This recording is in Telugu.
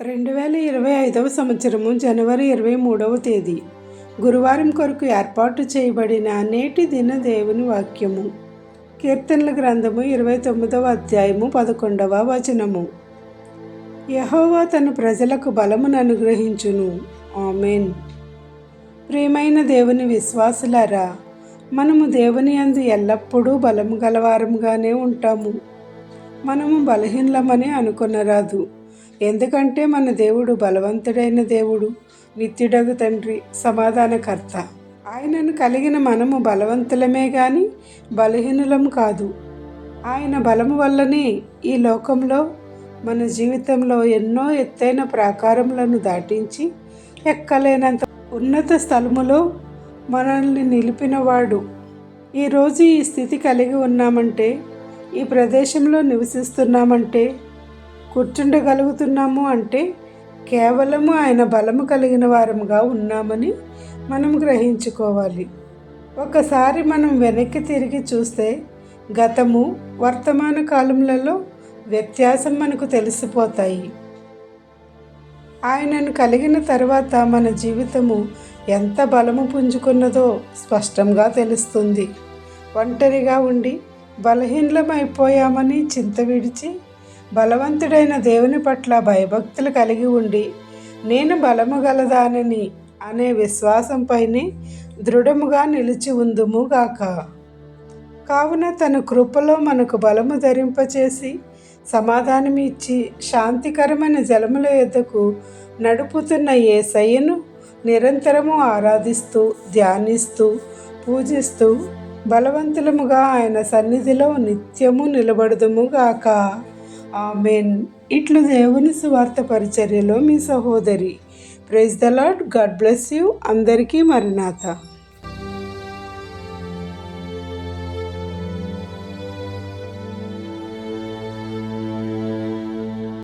రెండు వేల ఇరవై ఐదవ సంవత్సరము జనవరి ఇరవై మూడవ తేదీ. గురువారం కొరకు ఏర్పాటు చేయబడిన నేటి దిన దేవుని వాక్యము. కీర్తనల గ్రంథము ఇరవై తొమ్మిదవ అధ్యాయము పదకొండవ వచనము. యహోవా తన ప్రజలకు బలమును అనుగ్రహించును. ఆమెన్. ప్రియమైన దేవుని విశ్వాసులారా మనము దేవుని అందు ఎల్లప్పుడూ బలము గలవారముగానే ఉంటాము. మనము బలహీనమని అనుకొనరాదు. ఎందుకంటే మన దేవుడు బలవంతుడైన దేవుడు నిత్యుడగు తండ్రి సమాధానకర్త. ఆయనను కలిగిన మనము బలవంతులమే గాని బలహీనులం కాదు. ఆయన బలము వల్లనే ఈ లోకంలో మన జీవితంలో ఎన్నో ఎత్తైన ప్రాకారములను దాటించి ఎక్కలేనంత ఉన్నత స్థలములో మనల్ని నిలిపినవాడు. ఈరోజు ఈ స్థితి కలిగి ఉన్నామంటే ఈ ప్రదేశంలో నివసిస్తున్నామంటే కూర్చుండగలుగుతున్నాము అంటే కేవలము ఆయన బలము కలిగిన వారముగా ఉన్నామని మనం గ్రహించుకోవాలి. ఒకసారి మనం వెనక్కి తిరిగి చూస్తే గతము వర్తమాన కాలములలో వ్యత్యాసం మనకు తెలిసిపోతాయి. ఆయనను కలిగిన తర్వాత మన జీవితము ఎంత బలము పుంజుకున్నదో స్పష్టంగా తెలుస్తుంది. ఒంటరిగా ఉండి బలహీనమైపోయామని చింత విడిచి బలవంతుడైన దేవుని పట్ల భయభక్తులు కలిగి ఉండి నేను బలము గలదానని అనే విశ్వాసంపైనే దృఢముగా నిలిచి ఉందుము గాక. కావున తన కృపలో మనకు బలము ధరింపచేసి సమాధానం ఇచ్చి శాంతికరమైన జలముల ఎద్దకు నడుపుతున్న ఏ సయ్యను నిరంతరము ఆరాధిస్తూ ధ్యానిస్తూ పూజిస్తూ బలవంతులముగా ఆయన సన్నిధిలో నిత్యము నిలబడదుము గాక. ఆమెన్. ఇట్లు దేవుని సువార్త పరిచర్యలో మీ సహోదరి. Praise the Lord God bless you. అందరికీ మరినాథ